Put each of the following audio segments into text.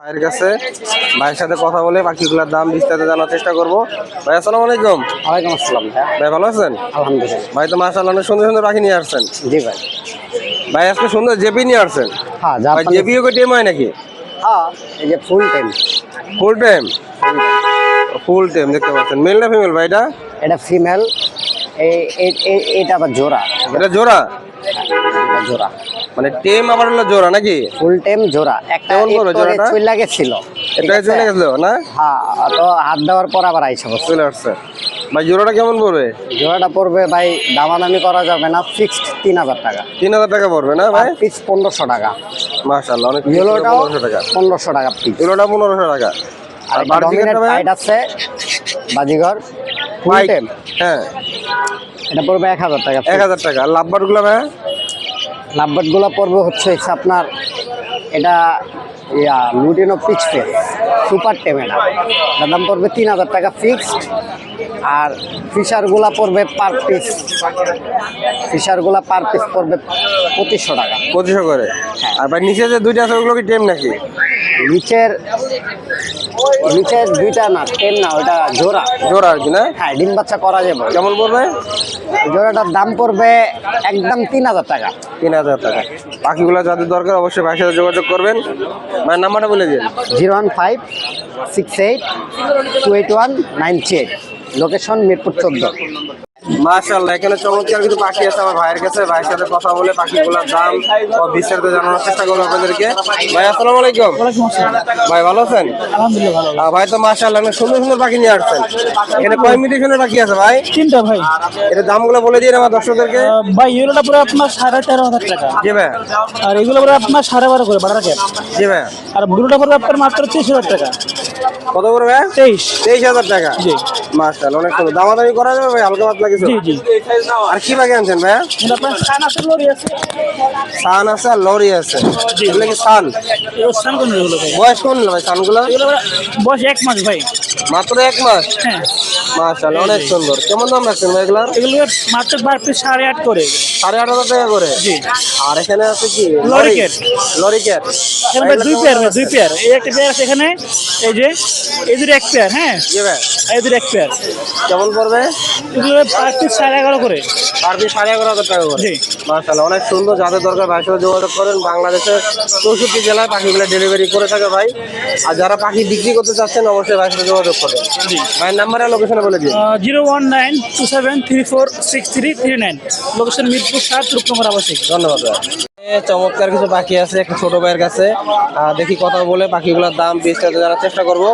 ভাইয়ের কাছে। ভাইয়ের সাথে কথা বলে পাখিগুলোর দাম বিস্তারিত জানার চেষ্টা করব। ভাই আসসালামু আলাইকুম। ওয়ালাইকুম আসসালাম ভাই ভালো আছেন? আলহামদুলিল্লাহ। ভাই তো মাসাল্লাহ সুন্দর সুন্দর পাখি নিয়ে আসছেন। জি ভাই। ভাই আজকে সুন্দর জেপি নিয়ে আসছেন। হ্যাঁ জেপিও কি টেম হয় নাকি? হ্যাঁ এই যে full time full time full time দেখতে পাচ্ছেন। মেল না ফিমেল ভাই এটা? এটা ফিমেল। এটা আবার জোড়া। এটা জোড়া? এটা জোড়া। মানে টেম আবার হলো জোড়া নাকি? ফুল টাইম জোড়া। একটা বড় জোড়াটা? চুল লাগেছিল এটা চলে গেছিল না? হ্যাঁ তো হাত দেওয়ার পর আবার বসে চলে আসছে। ভাই জোড়াটা কেমন পড়বে? জোড়াটা পড়বে ভাই দামাদামি করা যাবে না ফিক্সড তিন হাজার টাকা। তিন হাজার টাকা পড়বে না ভাই? পিস পনেরোশো টাকা। মাসাল্লাহ অনেক ইয়েলোটাও পনেরোশো টাকা। পনেরোশো টাকা পিস ইয়েলোটা পনেরোশো টাকা। আর ডমিনেট ভাই? আছে বাজিঘর ফুল? টাইম হ্যাঁ। এটা পড়বে এক হাজার টাকা। এক হাজার টাকা। আর লাভবারগুলো ভাই? লাভবার্ডগুলো পড়বে হচ্ছে আপনার এটা ইয়া লুটিনো পিচ পে সুপার টেম এটা। এটার দাম পড়বে তিন হাজার টাকা ফিক্সড আর ফিশারগুলা পড়বে পার পিস ফিশারগুলা পার পিস পড়বে পঁচিশশো টাকা। পঁচিশশো করে? আর ভাই নিচে যে দুইটা আছে ওগুলো কি টেম নাকি? নিচের নিচের দুইটা না টেন না ওটা জোড়া। জোড়া আর কি না? হ্যাঁ ডিম বাচ্চা করা যাবে। কেমন পড়বে? জোড়াটার দাম পড়বে একদম তিন হাজার টাকা। তিন হাজার টাকা। পাখিগুলো যাদের দরকার অবশ্যই ভাইয়ের সাথে যোগাযোগ করবেন। ভাই নাম্বারটা বলে দিন। Zero one five six eight two eight one nine three eight. Location Mirpur চোদ্দ। মাশাআল্লাহ এখানে চমৎকার কিছু পাখি আছে আমার ভাইয়ের কাছে। ভাইয়ের সাথে কথা বলে পাখিগুলোর দাম ও বিস্তারিত জানানোর চেষ্টা করব আপনাদেরকে। ভাই আসসালামু আলাইকুম। ভাই ভালো আছেন? আলহামদুলিল্লাহ ভাই তো মাশাআল্লাহ অনেক সুন্দর সুন্দর পাখি নিয়ে আসছেন। এখানে কয় মিউটেশনের পাখি আছে ভাই? তিনটা ভাই। এটা দামগুলো বলে দিন আমার দর্শকদেরকে। ভাই ইউরোটা পুরো আপনার সাড়ে তেরো হাজার টাকা। জি ভাই। আর এগুলো পুরো আপনার সাড়ে বারো করে বারো ক্যাপ জি ভাই। আর ব্লুটা পড়বে আপনার মাত্র তেইশ হাজার টাকা। কত করে ভাই? তেইশ। তেইশ হাজার টাকা। জি। মাশাআল্লাহ অনেক সুন্দর। দামাদামি করা যাবে ভাই হালকা পাতলা কিছু? জি জি। আর কি বাকি আনছেন ভাইয়া? সান আছে লরি আছে সান আছে আর লরি আছে। এগুলো কি সান? বয়স কোন ভাই? সানগুলো? বয়স এক মাস ভাই। মাত্র এক মাস? হ্যাঁ। অনেক সুন্দর। কেমন দাম রাখছেন ভাই এগুলো এগুলো মাত্র বার পিস সাড়ে আট করে। এগুলো। সাড়ে আট হাজার টাকা করে? জি। আর এখানে আছে কি? Lorikeet. এখানে দুই পেয়ার ভাই দুই পেয়ার এই একটা পেয়ার আছে এখানে। এই যে এই দুটো এক পেয়ার হ্যাঁ? জি ভাই। এই দুটো এক পেয়ার কেমন পড়বে? এগুলো পার পিস সাড়ে এগারো করে। পার পিস সাড়ে এগারো হাজার টাকা করে। জি। মাশাআল্লাহ অনেক সুন্দর যাদের দরকার ভাইয়ের সাথে যোগাযোগ করেন। বাংলাদেশের চৌষট্টি জেলায় পাখিগুলো ডেলিভারি করে থাকে ভাই। আর যারা পাখি বিক্রি করতে চাচ্ছেন অবশ্যই ভাই সাথে যোগাযোগ করেন। জি। ভাইয়ের নাম্বার আর লোকেশনে বলে দিন। Zero one nine two seven three four six three three nine location Mirpur সাত রূপনগর আবাসিক ধন্যবাদ চমৎকার কিছু পাখি আছে একটা ছোট ভাইয়ের কাছে। আহ, দেখি কথা বলে পাখিগুলোর দাম বিস্তারিত জানার চেষ্টা করব।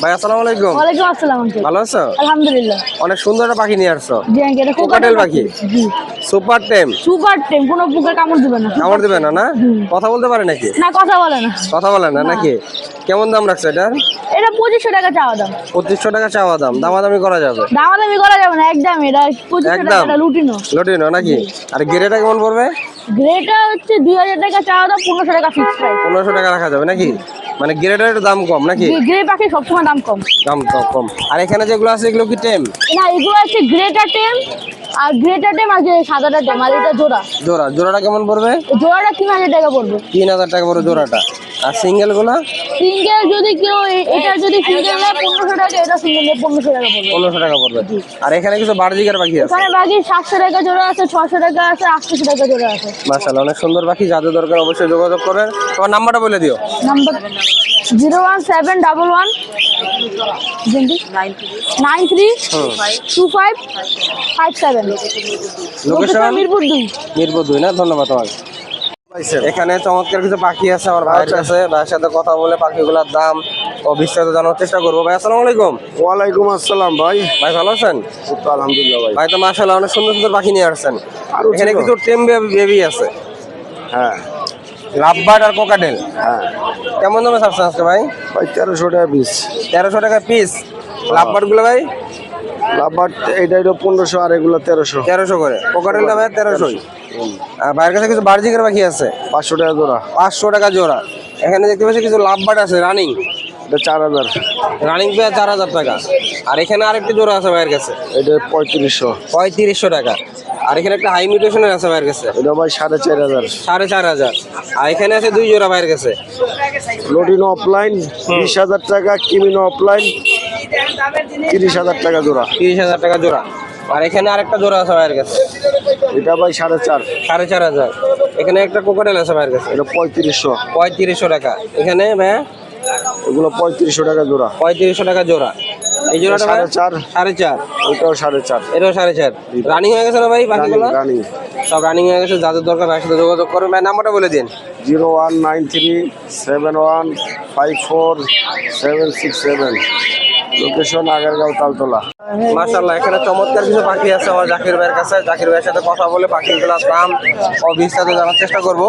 ভাই আসসালাম আলাইকুম। ওয়ালাইকুম আসসালাম ভালো আছো? আলহামদুলিল্লাহ। অনেক সুন্দর একটা পাখি নিয়ে আসছো। জি এটা কোকাটেল পাখি। জি। সুপার টেম সুপার টেম কোনো পোকা কামড় দিবে না। কামড় দেবে না না? কথা বলতে পারে নাকি? না কথা বলে না। কথা বলে না নাকি? কেমন দাম রাখছো এটার এটা পঁচিশশো টাকা চাওয়া দাম। পঁচিশশো টাকা চাওয়া দাম দামাদামি করা যাবে? দামাদামি করা যাবে না একদম এটা পঁচিশশো টাকা এটা লুটিনো। নাকি? আর গেরেটা কেমন পড়বে? গ্রেটা হচ্ছে দুই হাজার টাকা চাওয়া দাম পনেরোশো টাকা ফিক্স পনেরোশো টাকা রাখা যাবে নাকি? মানে গেরেটার একটু দাম কম নাকি? গ্রে পাখি সবসময় দাম কম। দাম তো কম। আর এখানে যেগুলো আছে এগুলো কি টেম? না এগুলো আছে গ্রেটা টেম আর গ্রেটা টেম আর যে সাদাটা টেম আর এটা জোড়া। জোড়া। জোড়াটা কেমন পড়বে? জোড়াটা তিন হাজার টাকা পড়বে। তিন হাজার টাকা পড়বে জোড়াটা। আর সিঙ্গেলগুলো? সিঙ্গেল যদি কেউ এটা যদি সিঙ্গেল নেয় পনেরোশো টাকা এটা সিঙ্গেল নেয় পনেরোশো টাকা পড়বে। পনেরোশো টাকা পড়বে। আর এখানে কিছু বার্জিকের পাখি আছে? ওখানে বাকি সাতশো টাকা জোড়া আছে ছশো টাকা আছে আটশোশো টাকা জোড়া আছে। মাশাআল্লাহ অনেক সুন্দর পাখি। যাদের দরকার অবশ্যই যোগাযোগ করেন। তোমার নাম্বারটা বলে দিও। Number zero one seven double one nine three two five five seven location Mirpur দুই। মিরপুর দুই না? ধন্যবাদ তোমাকে। এখানে চমৎকার কিছু পাখি আছে আমার ভাইয়ের কাছে। ভাইয়ের সাথে কথা বলে পাখিগুলোর দাম ও বিস্তারিত জানার চেষ্টা করব। ভাই আসসালামু আলাইকুম। ওয়ালাইকুম আসসালাম ভাই। ভাই ভালো আছেন? আলহামদুলিল্লাহ ভাই। ভাই তো মাশাআল্লাহ অনেক সুন্দর সুন্দর পাখি নিয়ে আসছেন। আরও এখানে কিছু টেম বেবি আছে। হ্যাঁ। লাভবার্ড আর কোকাটেল? হ্যাঁ। কেমন দামে ছাড়ছেন আজকে ভাই? ভাই তেরোশো টাকা পিস তেরোশো টাকা পিস লাভবার্ডগুলো ভাই? লাভার এইটা হলো পনেরোশো আর এগুলো তেরোশো। তেরোশো করে। কোকাটেলটা ভাই তেরোশোই? আর ভাইয়ের কাছে কিছু বার্জিকের পাখি আছে? পাঁচশো টাকা জোড়া। পাঁচশো টাকা জোড়া। এখানে দেখতে পাচ্ছি কিছু লাভবার্ড আছে রানিং। এটা চার হাজার। রানিং পেয়ে চার হাজার টাকা। আর এখানে আরেকটি জোড়া আছে ভাইয়ের কাছে। এটা পঁয়ত্রিশশো। পঁয়ত্রিশশো টাকা। আর এখানে একটা হাই মিউটেশনের আছে ভাইয়ের কাছে। এটা ভাই সাড়ে চার হাজার। সাড়ে চার হাজার। আর এখানে আছে দুই জোড়া ভাইয়ের কাছে। লোডিনো অফলাইন বিশ হাজার টাকা কিমিনো অফলাইন তিরিশ হাজার টাকা জোড়া। তিরিশ হাজার টাকা জোড়া। আর এখানে আরেকটা জোড়া আছে ভাইয়ের কাছে। এটা ভাই সাড়ে চার। সাড়ে চার হাজার। এখানে একটা কোকাটেল আছে ভাইয়ের কাছে। এটা পঁয়ত্রিশশো। পঁয়ত্রিশশো টাকা। এখানে ভাইয়া এগুলো পঁয়ত্রিশশো টাকা জোড়া। পঁয়ত্রিশশো টাকা জোড়া। এই জোড়াটা সাড়ে চার। সাড়ে চার। ওইটাও সাড়ে চার। এটাও সাড়ে চার। রানিং হয়ে গেছে না ভাই বাকিগুলো রানি সব রানিং হয়ে গেছে যাদের দরকার ভাইয়ের সাথে যোগাযোগ করবেন ভাই নাম্বারটা বলে দিন। Zero one nine three seven one five four seven six seven. Location Agargaon Taltala. মাশাল্লাহ এখানে চমৎকার কিছু পাখি আছে আমার জাকির ভাইয়ের কাছে। জাকির ভাইয়ের সাথে কথা বলে পাখিগুলোর দাম ও বিস্তারিত জানার চেষ্টা করব।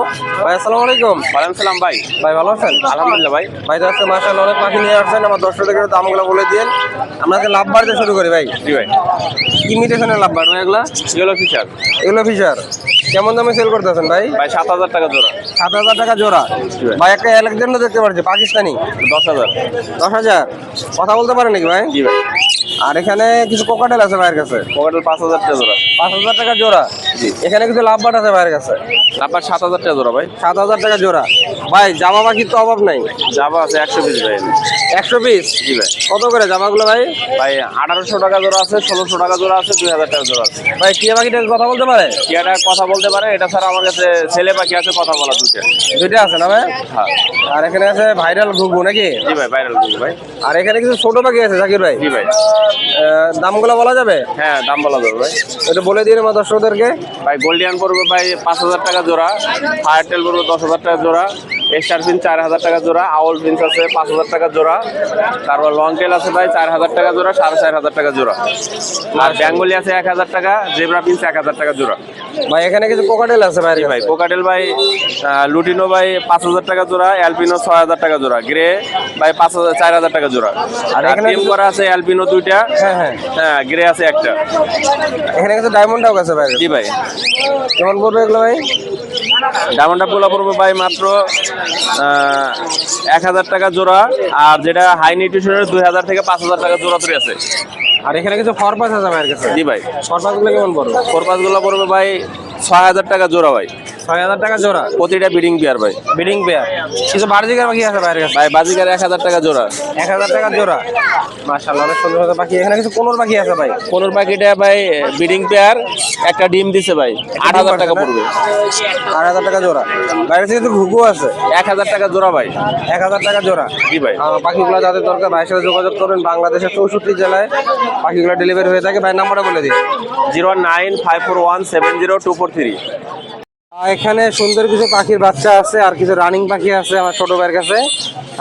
ভাই আসসালামু আলাইকুম। ওয়ালাইকুম সালাম ভাই। ভাই ভালো আছেন? আলহামদুলিল্লাহ ভাই। ভাই তো আজকে মাশাল্লাহ অনেক পাখি নিয়ে আসছেন। আমার দর্শকদের দামগুলো বলে দিন আমরা লাভ বাড়তে শুরু করি ভাই। জি ভাই। ইমিটেশনের লাভ বাড় এগুলা? ইয়েলো ফিচার এগুলো ফিচার কেমন দামে সেল করতেছেন ভাই? ভাই সাত হাজার টাকা জোড়া। সাত হাজার টাকা জোড়া। ভাই। একটা অ্যালেকজান্ডার দেখতে পাচ্ছি পাকিস্তানি। দশ হাজার। দশ হাজার। কথা বলতে পারেন নাকি ভাই? জি ভাই। আর এখানে কিছু কোকাটেল আছে ভাইয়ের কাছে। কোকাটেল পাঁচ হাজার টাকা জোড়া। পাঁচ হাজার টাকা জোড়া? এখানে কিছু লাভ বাট আছে ভাইয়ের কাছে। লাভবাট সাত হাজার টাকা জোড়া ভাই। সাত হাজার টাকা জোড়া। ভাই জামা পাখির তো অভাব নাই। জামা আছে একশো পিস ভাই। একশো পিস জি ভাই। কত করে জামাগুলো ভাই? ভাই আঠারোশো টাকা জোড়া আছে ষোলোশো টাকা জোড়া আছে দুই হাজার টাকা জোড়া আছে। ভাই টিয়া পাখিটা কথা বলতে পারে? কি একটা কথা বলতে পারে এটা ছাড়া আমার কাছে ছেলে পাখি আছে কথা বলা দুটো দুইটা আছে না ভাই? হ্যাঁ। আর এখানে আছে ভাইরাল ঘুঘু নাকি? জি ভাই ভাইরাল ভাই। আর এখানে কিছু ছোট পাখি আছে জাকির ভাই? জি ভাই। আহ, দামগুলো বলা যাবে? হ্যাঁ দাম বলা যাবে ভাই। এটা বলে দিন আমার দর্শকদেরকে। ভাই গোল্ডিয়ান পড়বে ভাই পাঁচ হাজার টাকা জোড়া ফায়ার টেল পড়বে দশ হাজার টাকা জোড়া এক্সটার পিন চার হাজার টাকা জোড়া আউল পিন্স আছে পাঁচ হাজার টাকা জোড়া তারপর লং টেল আছে ভাই চার হাজার টাকা জোড়া সাড়ে চার হাজার টাকা জোড়া। আর বেঙ্গলি আছে এক হাজার টাকা জেবরা পিন্স এক হাজার টাকা জোড়া। ভাই এখানে কিছু কোকাটেল আছে ভাই? ভাই কোকাটেল ভাই লুটিনো ভাই পাঁচ হাজার টাকা জোড়া অ্যালপিনো ছয় হাজার টাকা জোড়া গ্রে ভাই পাঁচ হাজার চার হাজার টাকা জোড়া। আর এখানে- করা আছে অ্যালপিনো দুইটা। হ্যাঁ হ্যাঁ। হ্যাঁ গ্রে আছে একটা। এখানে কিছু ডায়মন্ড আছে ভাই? জি ভাই। কেমন পড়বে এগুলো ভাই? ডায়মন্ড পোলা পড়বে ভাই মাত্র এক হাজার টাকা জোড়া আর যেটা হাই নিউট্রিশনের দুই হাজার থেকে পাঁচ হাজার টাকা জোড়া তৈরি আছে। আর এখানে কিছু ফরপাস আছে কাছে? জি ভাই। ফরপাসগুলো কেমন পড়বে? ফরপাসগুলো পড়বে ভাই ছয় হাজার টাকা জোড়া ভাই। ছয় হাজার টাকা জোড়া। প্রতিটা বিডিং বিয়ার ভাই। Breeding pair. কিছু পাখি আছে কাছে? ভাই বাজিকার এক হাজার টাকা জোড়া। এক হাজার টাকা জোড়া। মাশাল্লাহ অনেক সুন্দর সুন্দর পাখি। এখানে কিছু কোনোর পাখি আছে ভাই? প্যাকেটে ভাই বিডিং পেয়ার একটা ডিম দিছে ভাই। আট হাজার টাকা পড়বে। আট হাজার টাকা জোড়া। বাইরে থেকে কিছু ঘুঘু আছে? এক হাজার টাকা জোড়া ভাই। এক হাজার টাকা জোড়া। জি ভাই। পাখিগুলো যাদের দরকার ভাইয়ের সাথে যোগাযোগ করবেন বাংলাদেশের চৌষট্টি জেলায় পাখিগুলো ডেলিভারি হয়ে থাকে। ভাই নাম্বারটা বলে দিন। Zero nine five four one seven zero two four three. এখানে সুন্দর কিছু পাখির বাচ্চা আছে আর কিছু রানিং পাখি আছে আমার ছোট ভাইয়ের কাছে।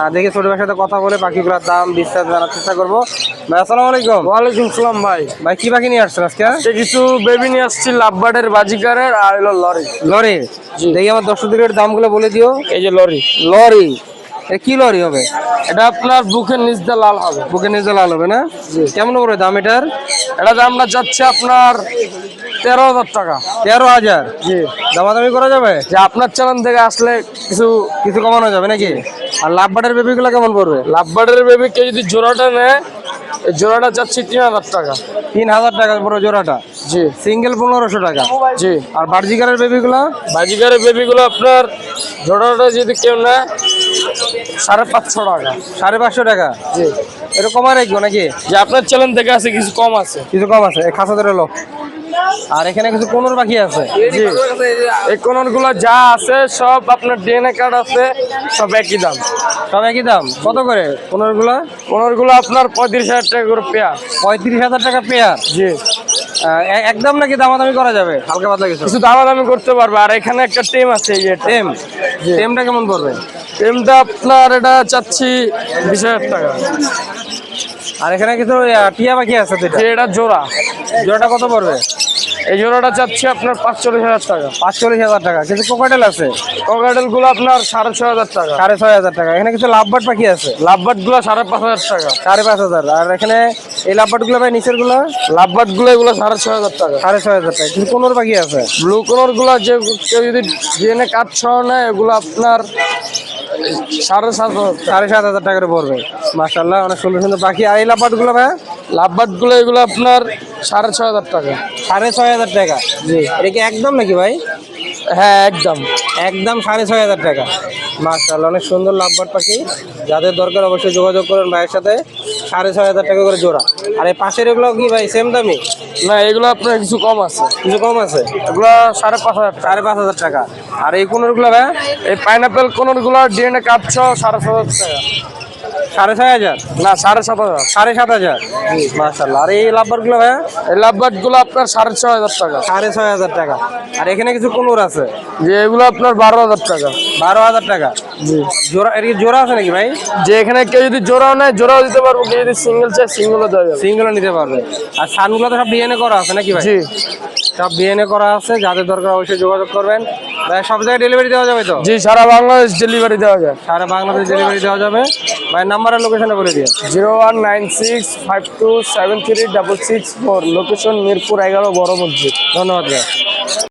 আহ, দেখি ছোট ভাইয়ের সাথে কথা বলে পাখিগুলোর দাম বিস্তারিত জানার চেষ্টা করব। ভাই আসসালামু আলাইকুম। ওয়ালাইকুম সালাম ভাই। ভাই কি পাখি নিয়ে আসছেন আজকে? সে কিছু বেবি নিয়ে আসছি লাভবার্ডের বাজিকারের আর হলো লরি। লরি? দেখি আমার দশ দর্শকদের দামগুলো বলে দিও। এই যে লরি। লরি? কি লরি হবে? এটা আপনার বুকের নিচ দিয়ে লাল হবে। বুকে নিজে লাল হবে না? কেমন করে দাম এটার? এটা দামটা যাচ্ছে আপনার তেরো হাজার টাকা। তেরো হাজার? জি। দামাদামি করা যাবে? যে আপনার চ্যানেল থেকে আসলে কিছু কিছু কমানো যাবে নাকি? আর লাভ বাটের বেবিগুলো কেমন পড়বে? লাভবার্ডের বেবি কেউ যদি জোড়াটা নেয় জোড়াটা যাচ্ছে তিন হাজার টাকা। তিন হাজার টাকা পুরো জোড়াটা? জি। সিঙ্গেল পনেরোশো টাকা? জি। আর বার্জিকারের বেবিগুলো? বাজিকারের বেবিগুলো আপনার জোড়াটা যদি কেউ নেয় সাড়ে পাঁচশো টাকা। সাড়ে পাঁচশো টাকা? জি। এটা কমা রাখব নাকি? যে আপনার চ্যানেল থেকে আছে কিছু কম আছে। কিছু কম আছে? খাসা ধরে লোক। আর এখানে কিছু কোনোর বাকি আছে। জি। এই কোনগুলো যা আছে সব আপনার ডিএনএ কার্ড আছে সব একই দাম। সব একই দাম? কত করে কোনোরগুলো কোনগুলো আপনার পঁয়ত্রিশ হাজার টাকা করে পেয়ার। পঁয়ত্রিশ হাজার টাকা পেয়ার? জি। একদম নাকি দামাদামি করা যাবে? হালকা পাতলা কিছু? কিছু দামাদামি করতে পারবে। আর এখানে একটা টেম আছে এই যে টেম? টেমটা কেমন পড়বে? টিমটা আপনার এটা চাচ্ছি বিশ হাজার টাকা। আর এখানে কিছু টিয়া পাখি আছে এটা জোড়া। জোড়াটা কত পড়বে? এই জোড়াটা চাচ্ছি আপনার পাঁচচল্লিশ হাজার টাকা। পাঁচচল্লিশ হাজার টাকা। কিছু কোকাটেল আছে? ককাটেলগুলো আপনার সাড়ে ছয় হাজার টাকা। সাড়ে ছয় হাজার টাকা। এখানে কিছু লাভবাট পাখি আছে? লাভবাটগুলো সাড়ে পাঁচ হাজার টাকা। সাড়ে পাঁচ হাজার। আর এখানে এই লাভবাটগুলো ভাই নিচেরগুলো লাভবাটগুলো এগুলো সাড়ে ছয় হাজার টাকা। সাড়ে ছয় হাজার টাকা। কিছু কোনোর পাখি আছে? ব্লু গুলো যে কেউ যদি ডিএনএ কার্ড সহ নেয় এগুলো আপনার সাড়ে সাত সাড়ে সাত হাজার টাকা করে পড়বে। মার্শাল্লাহ অনেক সুন্দর সুন্দর পাখি। আর এই লাভবাটগুলো ভাই? লাভবাটগুলো এগুলো আপনার সাড়ে ছয় হাজার টাকা। সাড়ে ছয় হাজার টাকা? জি। এটা কি একদম নাকি ভাই? হ্যাঁ একদম। একদম সাড়ে ছয় হাজার টাকা। মার্শাল্লাহ অনেক সুন্দর লাভবার পাখি। যাদের দরকার অবশ্যই যোগাযোগ করুন ভাইয়ের সাথে। সাড়ে ছয় হাজার টাকা করে জোড়া। আর এই পাশের এগুলো কি ভাই সেম দামি? না এগুলো আপনার কিছু কম আছে। কিছু কম আছে? এগুলো সাড়ে পাঁচ হাজার সাড়ে পাঁচ হাজার টাকা। আর এই কোনোগুলো ভাই? এই পাইনাপেল কোনগুলো ডিএনএ কাটছ সাড়ে সাত হাজার টাকা। সাড়ে ছয় হাজার? না সাড়ে সাত হাজার। সাড়ে সাত হাজার? মার্শাল্লাহ আর এই লাভবারগুলো ভাই এই লাভবাটগুলো আপনার সাড়ে ছয় হাজার টাকা। সাড়ে ছয় হাজার টাকা। আর এখানে কিছু কোনোর আছে? যে এগুলো আপনার বারো হাজার টাকা। বারো হাজার টাকা? জোড়া এর জোড়া আছে নাকি ভাই? যে এখানে কেউ যদি জোড়াও নেয় জোড়াও দিতে পারব। কেউ যদি সিঙ্গেল চায় সিঙ্গেলও দেওয়া যাবে। সিঙ্গেলও নিতে পারবে। আর সানগুলো তো সব ডিএনএ করা আছে নাকি ভাই? জি। সব ডিএনএ করা আছে। যাদের দরকার অবশ্যই যোগাযোগ করবেন। ভাই সব জায়গায় ডেলিভারি দেওয়া যাবে তো? জি সারা বাংলাদেশ ডেলিভারি দেওয়া যায়। সারা বাংলাদেশ ডেলিভারি দেওয়া যাবে। ভাই নাম্বার আর লোকেশনে বলে দিয়ে zero one nine six five two seven three double six four. Location Mirpur এগারো বড় মসজিদ। ধন্যবাদ ভাই।